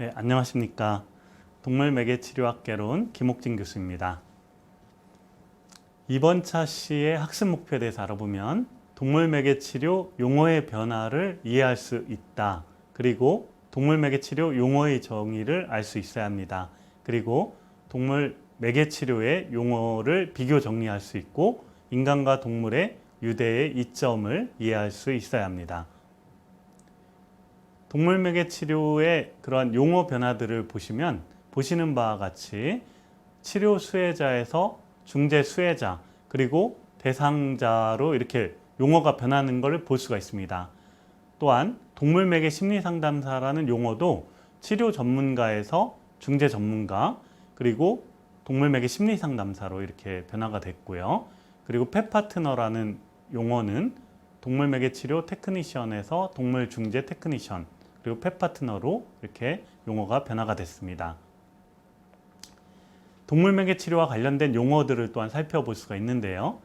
네, 안녕하십니까. 동물 매개 치료학개론 김옥진 교수입니다. 이번 차 시의 학습 목표에 대해서 알아보면 동물 매개 치료 용어의 변화를 이해할 수 있다. 그리고 동물 매개 치료 용어의 정의를 알 수 있어야 합니다. 그리고 동물 매개 치료의 용어를 비교 정리할 수 있고 인간과 동물의 유대의 이점을 이해할 수 있어야 합니다. 동물 매개 치료의 그러한 용어 변화들을 보시면 보시는 바와 같이 치료 수혜자에서 중재 수혜자 그리고 대상자로 이렇게 용어가 변하는 것을 볼 수가 있습니다. 또한 동물 매개 심리 상담사라는 용어도 치료 전문가에서 중재 전문가 그리고 동물 매개 심리 상담사로 이렇게 변화가 됐고요. 그리고 펫 파트너라는 용어는 동물 매개 치료 테크니션에서 동물 중재 테크니션 그리고 펫 파트너로 이렇게 용어가 변화가 됐습니다. 동물매개 치료와 관련된 용어들을 또한 살펴볼 수가 있는데요.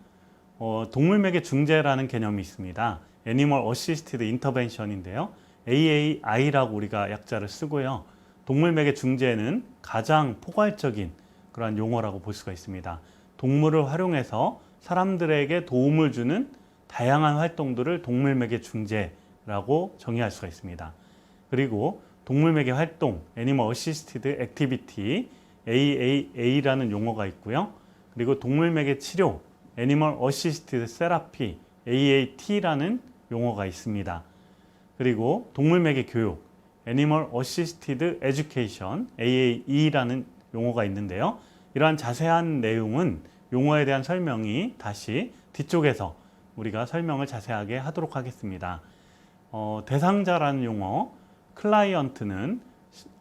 어, 동물매개 중재라는 개념이 있습니다. Animal Assisted Intervention인데요. AAI라고 우리가 약자를 쓰고요. 동물매개 중재는 가장 포괄적인 그러한 용어라고 볼 수가 있습니다. 동물을 활용해서 사람들에게 도움을 주는 다양한 활동들을 동물매개 중재라고 정의할 수가 있습니다. 그리고 동물매개 활동, Animal Assisted Activity, AAA라는 용어가 있고요. 그리고 동물매개 치료, Animal Assisted Therapy, AAT라는 용어가 있습니다. 그리고 동물매개 교육, Animal Assisted Education, AAE라는 용어가 있는데요. 이러한 자세한 내용은 용어에 대한 설명이 다시 뒤쪽에서 우리가 설명을 자세하게 하도록 하겠습니다. 어, 대상자라는 용어, 클라이언트는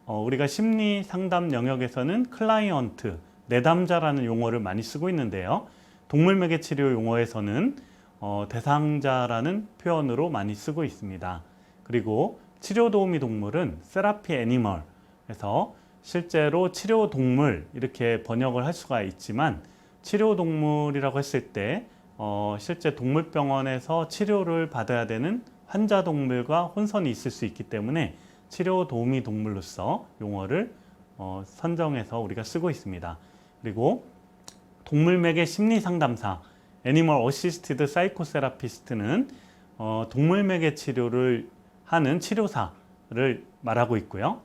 어, 우리가 심리 상담 영역에서는 클라이언트, 내담자라는 용어를 많이 쓰고 있는데요. 동물 매개 치료 용어에서는 어, 대상자라는 표현으로 많이 쓰고 있습니다. 그리고 치료 도우미 동물은 세라피 애니멀에서 실제로 치료 동물 이렇게 번역을 할 수가 있지만 치료 동물이라고 했을 때 어, 실제 동물병원에서 치료를 받아야 되는 환자 동물과 혼선이 있을 수 있기 때문에 치료 도우미 동물로서 용어를 어, 선정해서 우리가 쓰고 있습니다. 그리고 동물맥의 심리 상담사 애니멀 어시스티드 사이코세라피스트는 어, 동물맥의 치료를 하는 치료사를 말하고 있고요.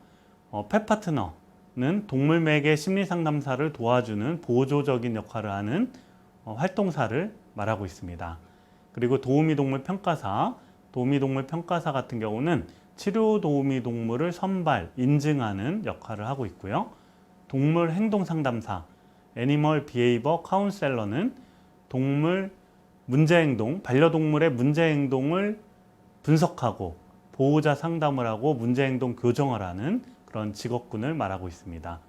어, 펫 파트너는 동물맥의 심리 상담사를 도와주는 보조적인 역할을 하는 어, 활동사를 말하고 있습니다. 그리고 도우미 동물 평가사, 도우미 동물 평가사 같은 경우는 치료 도우미 동물을 선발, 인증하는 역할을 하고 있고요. 동물 행동 상담사, 애니멀 비헤이버 카운셀러는 동물 문제 행동, 반려동물의 문제 행동을 분석하고 보호자 상담을 하고 문제 행동 교정을 하는 그런 직업군을 말하고 있습니다.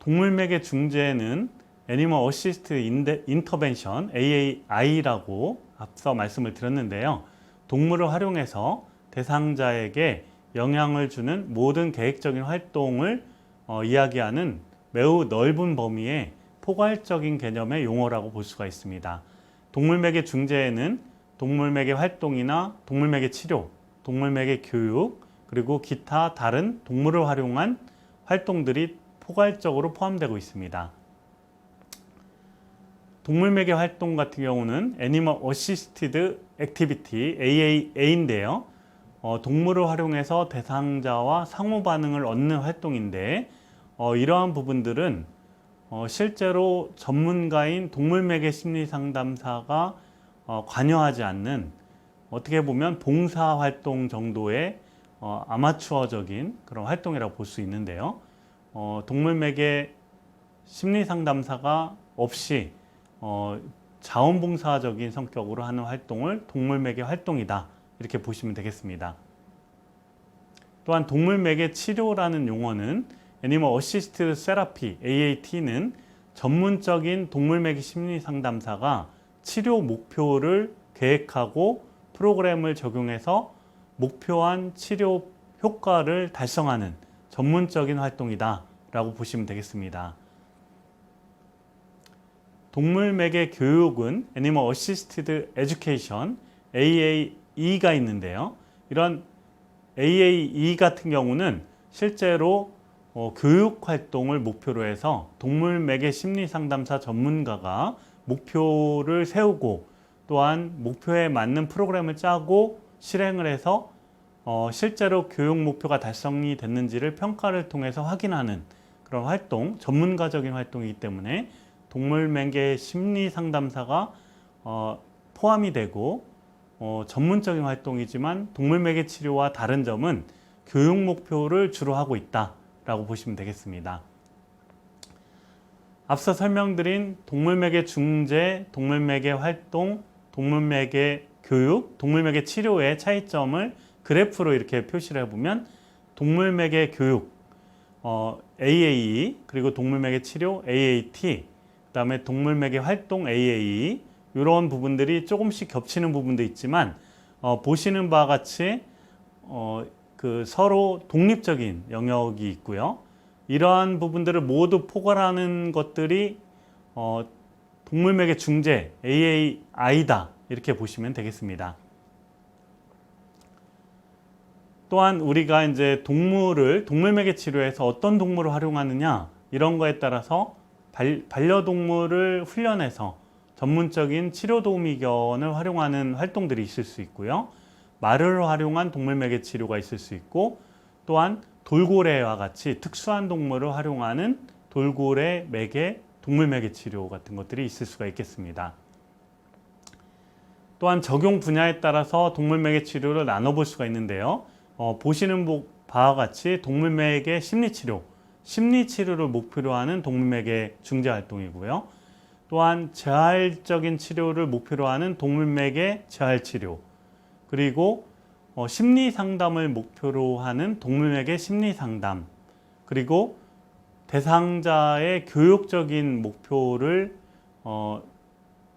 동물맥의 중재는 애니멀 어시스트 인터벤션 AAI라고 앞서 말씀을 드렸는데요. 동물을 활용해서 대상자에게 영향을 주는 모든 계획적인 활동을 어, 이야기하는 매우 넓은 범위의 포괄적인 개념의 용어라고 볼 수가 있습니다. 동물맥의 중재에는 동물맥의 활동이나 동물맥의 치료, 동물맥의 교육, 그리고 기타 다른 동물을 활용한 활동들이 포괄적으로 포함되고 있습니다. 동물맥의 활동 같은 경우는 Animal Assisted Activity AAA인데요. 어, 동물을 활용해서 대상자와 상호 반응을 얻는 활동인데 어, 이러한 부분들은 어, 실제로 전문가인 동물맥의 심리 상담사가 어, 관여하지 않는 어떻게 보면 봉사 활동 정도의 어, 아마추어적인 그런 활동이라고 볼 수 있는데요. 어, 동물맥의 심리 상담사가 없이 어, 자원봉사적인 성격으로 하는 활동을 동물맥의 활동이다 이렇게 보시면 되겠습니다. 또한 동물맥의 치료라는 용어는 Animal Assisted Therapy AAT는 전문적인 동물맥의 심리 상담사가 치료 목표를 계획하고 프로그램을 적용해서 목표한 치료 효과를 달성하는 전문적인 활동이다 라고 보시면 되겠습니다. 동물맥의 교육은 Animal Assisted Education AAE가 있는데요. 이런 AAE 같은 경우는 실제로 어, 교육 활동을 목표로 해서 동물 매개 심리 상담사 전문가가 목표를 세우고 또한 목표에 맞는 프로그램을 짜고 실행을 해서 어, 실제로 교육 목표가 달성이 됐는지를 평가를 통해서 확인하는 그런 활동, 전문가적인 활동이기 때문에 동물 매개 심리 상담사가 어, 포함이 되고 어, 전문적인 활동이지만 동물 매개 치료와 다른 점은 교육 목표를 주로 하고 있다라고 보시면 되겠습니다. 앞서 설명드린 동물 매개 중재, 동물 매개 활동, 동물 매개 교육, 동물 매개 치료의 차이점을 그래프로 이렇게 표시를 해보면 동물 매개 교육, 어, AAE, 그리고 동물 매개 치료 AAT, 그다음에 동물 매개 활동 AAE 이런 부분들이 조금씩 겹치는 부분도 있지만 어, 보시는 바와 같이 어, 그 서로 독립적인 영역이 있고요. 이러한 부분들을 모두 포괄하는 것들이 어, 동물맥의 중재 AAI다 이렇게 보시면 되겠습니다. 또한 우리가 이제 동물을 동물맥의 치료에서 어떤 동물을 활용하느냐 이런 거에 따라서 발, 반려동물을 훈련해서 전문적인 치료 도우미견을 활용하는 활동들이 있을 수 있고요. 말을 활용한 동물맥의 치료가 있을 수 있고 또한 돌고래와 같이 특수한 동물을 활용하는 돌고래 매개 동물 매개 치료 같은 것들이 있을 수가 있겠습니다. 또한 적용 분야에 따라서 동물 매개 치료를 나눠볼 수가 있는데요. 어, 보시는 바와 같이 동물 매개 심리 치료, 심리 치료를 목표로 하는 동물매개 중재 활동이고요. 또한 재활적인 치료를 목표로 하는 동물매개 재활 치료, 그리고 어, 심리 상담을 목표로 하는 동물에게 심리 상담 그리고 대상자의 교육적인 목표를 어,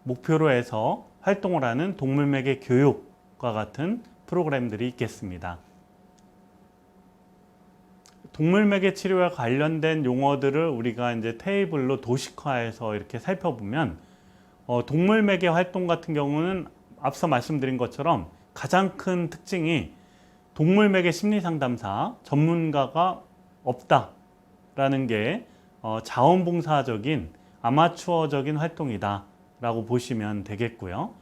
목표로 해서 활동을 하는 동물맥의 교육과 같은 프로그램들이 있겠습니다. 동물맥의 치료와 관련된 용어들을 우리가 이제 테이블로 도식화해서 이렇게 살펴보면 어, 동물맥의 활동 같은 경우는 앞서 말씀드린 것처럼 가장 큰 특징이 동물맥의 심리 상담사 전문가가 없다라는 게 어, 자원봉사적인 아마추어적인 활동이다라고 보시면 되겠고요.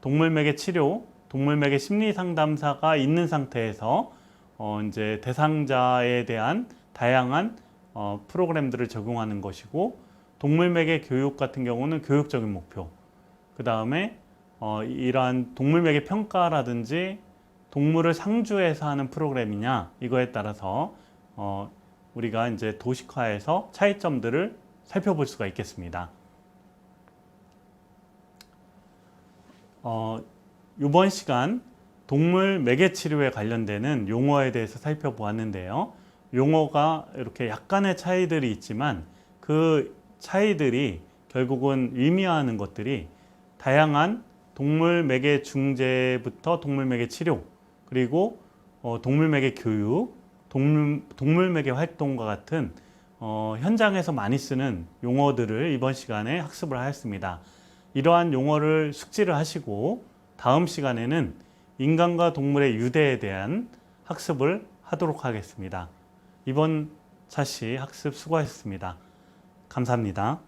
동물맥의 치료, 동물맥의 심리 상담사가 있는 상태에서 어, 이제 대상자에 대한 다양한 어, 프로그램들을 적용하는 것이고 동물맥의 교육 같은 경우는 교육적인 목표, 그 다음에 어, 이러한 동물맥의 평가라든지 동물을 상주해서 하는 프로그램이냐 이거에 따라서 어, 우리가 이제 도식화해서 차이점들을 살펴볼 수가 있겠습니다. 어, 이번 시간 동물 매개 치료에 관련되는 용어에 대해서 살펴보았는데요. 용어가 이렇게 약간의 차이들이 있지만 그 차이들이 결국은 의미하는 것들이 다양한 동물 매개 중재부터 동물 매개 치료 그리고 어, 동물 매개 교육, 동물, 동물 매개 활동과 같은 어, 현장에서 많이 쓰는 용어들을 이번 시간에 학습을 하였습니다. 이러한 용어를 숙지를 하시고 다음 시간에는 인간과 동물의 유대에 대한 학습을 하도록 하겠습니다. 이번 차시 학습 수고하셨습니다. 감사합니다.